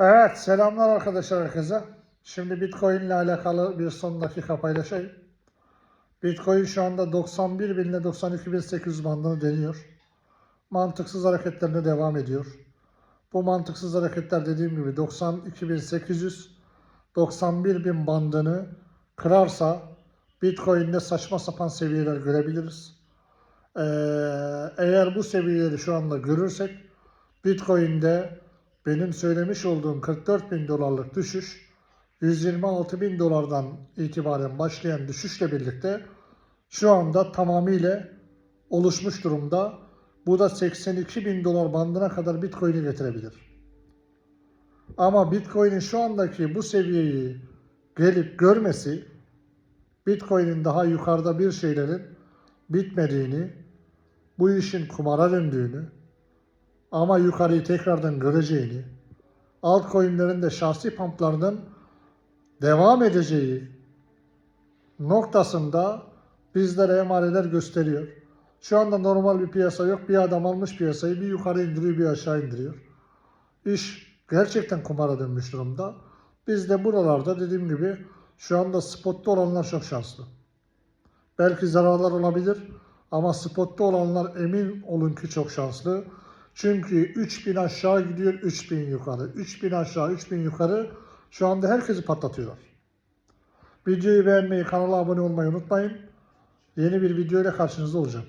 Evet, selamlar arkadaşlar herkese. Şimdi Bitcoin ile alakalı bir son dakika paylaşayım. Bitcoin şu anda 91 bin ile 92.800 bandını deniyor. Mantıksız hareketlerine devam ediyor. Bu mantıksız hareketler dediğim gibi 92.800 91 bin bandını kırarsa Bitcoin'de saçma sapan seviyeler görebiliriz. Ee, eğer bu seviyeleri şu anda görürsek Bitcoin'de benim söylemiş olduğum 44 bin dolarlık düşüş 126 bin dolardan itibaren başlayan düşüşle birlikte şu anda tamamıyla oluşmuş durumda. Bu da 82 bin dolar bandına kadar Bitcoin'i getirebilir. Ama Bitcoin'in şu andaki bu seviyeyi gelip görmesi Bitcoin'in daha yukarıda bir şeylerin bitmediğini, bu işin kumara döndüğünü, ama yukarıyı tekrardan göreceğini, altcoin'lerin de şahsi pumplarının devam edeceği noktasında bizlere emareler gösteriyor. Şu anda normal bir piyasa yok. Bir adam almış piyasayı bir yukarı indiriyor bir aşağı indiriyor. İş gerçekten kumara dönmüş durumda. Biz de buralarda dediğim gibi şu anda spotta olanlar çok şanslı. Belki zararlar olabilir ama spotta olanlar emin olun ki çok şanslı. Çünkü 3000 aşağı gidiyor, 3000 yukarı. 3000 aşağı, 3000 yukarı. Şu anda herkesi patlatıyorlar. Videoyu beğenmeyi, kanala abone olmayı unutmayın. Yeni bir video ile karşınızda olacağım.